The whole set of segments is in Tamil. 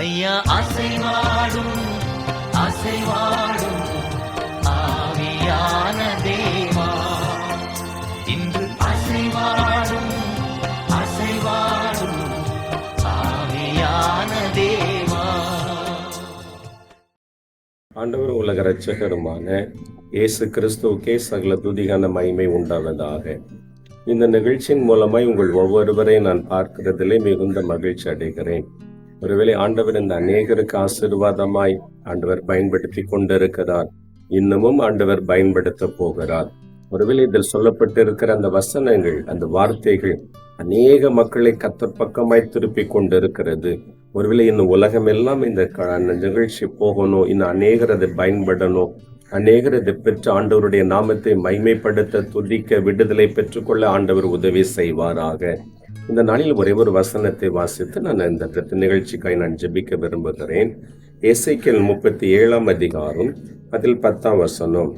ஐயா அசைவாடும் அசைவாடும் ஆவியான தேவா. இன்று அசைவாடும் அசைவாடும் ஆவியான தேவா. ஆண்டவர் உலக ரட்சகருமான இயேசு கிறிஸ்துவுக்கே சகல துதிகான மகிமை உண்டாவதாக. இந்த நிகழ்ச்சியின் மூலமாய் உங்கள் ஒவ்வொருவரையும் நான் பார்க்கிறதிலே மிகுந்த மகிழ்ச்சி அடைகிறேன். ஒருவேளை ஆண்டவர் இந்த அநேகருக்கு ஆசீர்வாதமாய் ஆண்டவர் பயன்படுத்தி கொண்டிருக்கிறார். இன்னமும் ஆண்டவர் பயன்படுத்த போகிறார். ஒருவேளை இதில் சொல்லப்பட்டிருக்கிற அந்த வசனங்கள் அந்த வார்த்தைகள் அநேக மக்களை கத்தர் பக்கமாய் திருப்பி கொண்டிருக்கிறது. ஒருவேளை இன்னும் உலகம் எல்லாம் இந்த க- நிகழ்ச்சி போகணும் இன்னும் அநேகர் அதை பயன்படணும் அநேகர் இதை பெற்று ஆண்டவருடைய நாமத்தை மைமைப்படுத்த துதிக்க விடுதலை பெற்றுக்கொள்ள ஆண்டவர் உதவி செய்வாராக. இந்த நாளில் ஒரே ஒரு வசனத்தை வாசித்து நான் இந்த இந்த நிகழ்ச்சிக்காய் நான் ஜெபிக்க விரும்புகிறேன். எசைக்கேல் முப்பத்தி ஏழாம் அதிகாரம் அதில் பத்தாம் வசனம்.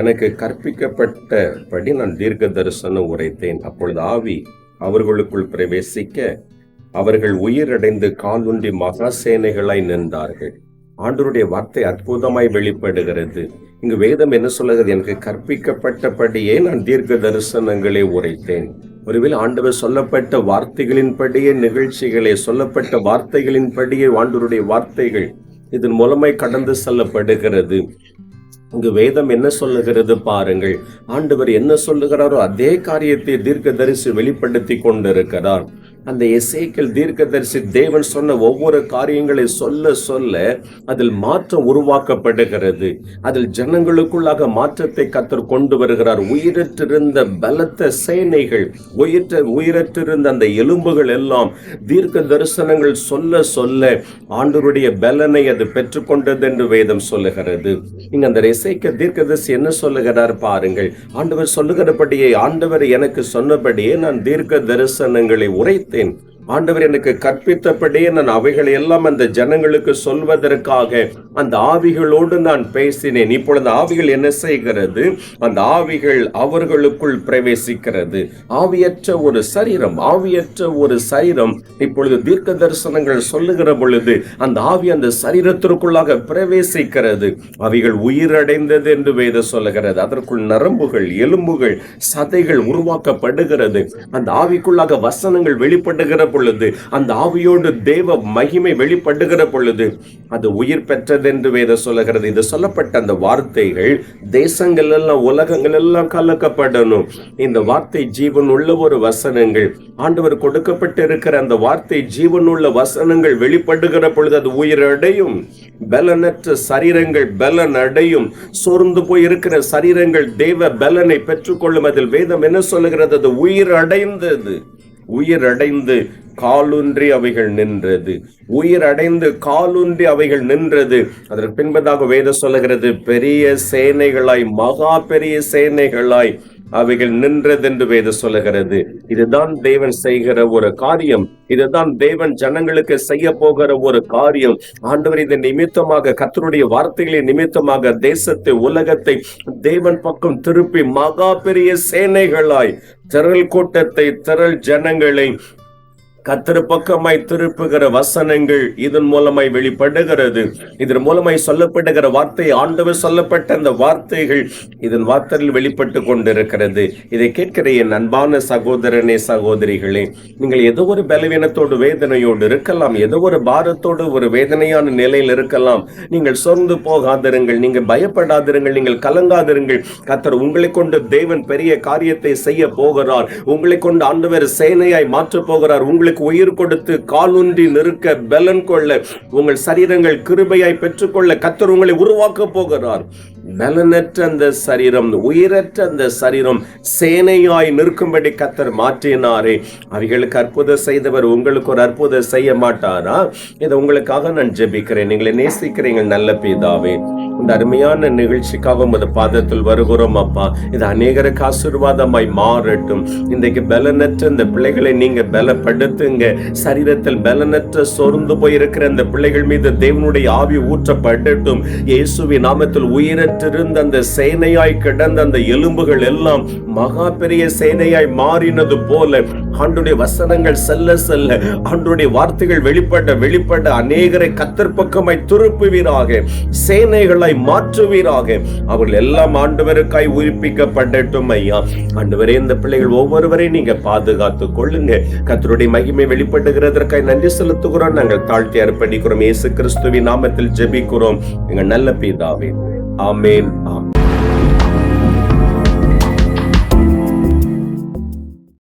எனக்கு கற்பிக்கப்பட்டபடி நான் தீர்க்க தரிசனம் உரைத்தேன். அப்பொழுது ஆவி அவர்களுக்குள் பிரவேசிக்க அவர்கள் உயிரடைந்து காலுண்டி மகா சேனைகளாய் நின்றார்கள். ஆண்டருடைய வார்த்தை அற்புதமாய் வெளிப்படுகிறது. இங்கு வேதம் என்ன சொல்லுகிறது? எனக்கு கற்பிக்கப்பட்டபடியே நான் தீர்க்க தரிசனங்களை உரைத்தேன். ஒருவேளை ஆண்டவர் சொல்லப்பட்ட வார்த்தைகளின்படியே நிகழ்ச்சிகளே சொல்லப்பட்ட வார்த்தைகளின்படியே ஆண்டவருடைய வார்த்தைகள் இதன் மூலமாய் கடந்து செல்லப்படுகிறது. இங்கு வேதம் என்ன சொல்லுகிறது பாருங்கள். ஆண்டவர் என்ன சொல்லுகிறாரோ அதே காரியத்தை தீர்க்கதரிசி வெளிப்படுத்தி கொண்டிருக்கிறார். அந்த எசேக்கியல் தீர்க்கதரிசி தேவன் சொன்ன ஒவ்வொரு காரியங்களை சொல்ல சொல்ல அதில் மாற்றம் உருவாக்கப்படுகிறது. அதில் ஜனங்களுக்குள்ளாக மாற்றத்தை கத்தர் கொண்டு வருகிறார். உயிரற்றிருந்த பலத்த சேனைகள் உயிரற்ற உயிரற்றிருந்த அந்த எலும்புகள் எல்லாம் தீர்க்க தரிசனங்கள் சொல்ல சொல்ல ஆண்டவருடைய பலனை அது பெற்றுக்கொண்டது என்று வேதம் சொல்லுகிறது. இங்க அந்த இசைக்க தீர்க்கதரிசி என்ன சொல்லுகிறார் பாருங்கள். ஆண்டவர் சொல்லுகிறபடியே ஆண்டவர் எனக்கு சொன்னபடியே நான் தீர்க்க தரிசனங்களை உரைத்தேன் ஆண்டவர் எனக்கு கற்பித்தபடியே நான் அவைகளை எல்லாம் அந்த ஜனங்களுக்கு சொல்வதற்காக அந்த ஆவிகளோடு நான் பேசினேன். இப்பொழுது ஆவிகள் என்ன செய்கிறது? அந்த ஆவிகள் அவர்களுக்குள் பிரவேசிக்கிறது. ஆவியற்ற ஒரு சரீரம் ஆவியற்ற ஒரு சரீரம். இப்பொழுது தீர்க்க தரிசனங்கள் சொல்லுகிற பொழுது அந்த ஆவி அந்த சரீரத்திற்குள்ளாக பிரவேசிக்கிறது. அவைகள் உயிரடைந்தது என்று வேத சொல்லுகிறது. அதற்குள் நரம்புகள் எலும்புகள் சதைகள் உருவாக்கப்படுகிறது. அந்த ஆவிக்குள்ளாக வசனங்கள் வெளிப்படுகிற பொழுது அந்த ஆவியோடு தேவ மகிமை வெளிப்படுகிற பொழுது அது உயிர் பெற்றது என்று வேத சொல்லுகிறது. இது சொல்லப்பட்ட அந்த வார்த்தைகள் தேசங்கள் எல்லாம் உலகங்கள் எல்லாம் கலக்கப்படணும். இந்த வார்த்தை ஜீவன் உள்ள ஒரு வசனங்கள். ஆண்டவர் கொடுக்கப்பட்டிருக்கிற அந்த வார்த்தை ஜீவன் உள்ள வசனங்கள் வெளிப்படுகிற பொழுது அது உயிரடையும். பலனற்ற சரீரங்கள் பலன் அடையும் சோர்ந்து போய் இருக்கிற சரீரங்கள் தேவ பலனை பெற்றுக்கொள்ளும். அதில் வேதம் என்ன சொல்லுகிறது? அது உயிர் அடைந்தது உயிர் அடைந்து காலூன்றி அவைகள் நின்றது. உயிர் அடைந்து காலூன்றி அவைகள் நின்றது. அதற்கு பின்பதாக வேத சொல்லுகிறது பெரிய சேனைகளாய் மகா பெரிய சேனைகளாய் அவைகள் நின்றதென்று வேத சொல்லுகிறது. இதுதான் தேவன் செய்கிற ஒரு காரியம். இதுதான் தேவன் ஜனங்களுக்கு செய்ய போகிற ஒரு காரியம். ஆண்டவர் இதை நிமித்தமாக கத்தருடைய வார்த்தைகளின் நிமித்தமாக தேசத்தை உலகத்தை தேவன் பக்கம் திருப்பி மகா பெரிய சேனைகளாய் திரள் கூட்டத்தை திரள் ஜனங்களை கத்திர பக்கமாய் திருப்புகிற வசனங்கள் இதன் மூலமாய் வெளிப்படுகிறது. இதன் மூலமாய் சொல்லப்படுகிற வார்த்தை ஆண்டவர் சொல்லப்பட்ட அந்த வார்த்தைகள் இதன் வார்த்தையில் வெளிப்பட்டு கொண்டிருக்கிறது. இதை கேட்கிற என் அன்பான சகோதரனே சகோதரிகளே நீங்கள் ஏதோ ஒரு பலவீனத்தோடு வேதனையோடு இருக்கலாம். ஏதோ ஒரு பாரத்தோடு ஒரு வேதனையான நிலையில் இருக்கலாம். நீங்கள் சோர்ந்து போகாதிருங்கள் நீங்கள் பயப்படாதிருங்கள் நீங்கள் கலங்காதிருங்கள். கத்தர் உங்களை கொண்டு தேவன் பெரிய காரியத்தை செய்ய போகிறார். உங்களை கொண்டு ஆண்டவர் சேனையாய் மாற்றப் போகிறார். உங்களுக்கு உயிர் கொடுத்து காலூன்றி நிற்க பலன் கொள்ள உங்கள் சரீரங்கள் கிருபையாய் பெற்றுக்கொள்ள கத்தர் உங்களை உருவாக்க போகிறார். நலனற்ற அந்த சரீரம் உயிரற்ற அந்த சரீரம் சேனையாய் நிற்கும்படி கத்தர் மாற்றினாரே. அவைகளுக்கு அற்புதம் செய்தவர் உங்களுக்கு ஒரு அற்புதம் செய்ய மாட்டாரா? இதை உங்களுக்காக நான் ஜெபிக்கிறேன். நீங்களை நேசிக்கிறீங்க நல்ல பிதாவே இந்த அருமையான நிகழ்ச்சிக்காக உமது பாதத்தில் வருகிறோம் அப்பா. இது அநேகருக்கு ஆசீர்வாதமாய் மாறட்டும். இன்றைக்கு பலனற்ற இந்த பிள்ளைகளை நீங்க பலப்படுத்துங்க. சரீரத்தில் பலனற்ற சொர்ந்து போயிருக்கிற அந்த பிள்ளைகள் மீது தேவனுடைய ஆவி ஊற்றப்படட்டும். இயேசுவின் நாமத்தில் உயிரற்ற பெற்றிருந்த அந்த சேனையாய் கிடந்த அந்த எலும்புகள் எல்லாம் மகா பெரிய சேனையாய் மாறினது போல ஆண்டுடைய வசனங்கள் செல்ல செல்ல ஆண்டுடைய வார்த்தைகள் வெளிப்பட வெளிப்பட அநேகரை கத்தர் பக்கமாய் திருப்புவீராக சேனைகளாய் மாற்றுவீராக. அவர்கள் எல்லாம் ஆண்டவருக்காய் உயிர்ப்பிக்கப்படட்டும் ஐயா. ஆண்டவரே இந்த பிள்ளைகள் ஒவ்வொருவரையும் நீங்க பாதுகாத்து கொள்ளுங்க. கத்தருடைய மகிமை வெளிப்படுகிறதற்காய் நன்றி செலுத்துகிறோம். நாங்கள் தாழ்த்தி அர்ப்பணிக்கிறோம். இயேசு கிறிஸ்துவின் நாமத்தில் ஜெபிக்கிறோம். எங்கள் நல்ல பிதாவே. ஆமேன். ஆம்.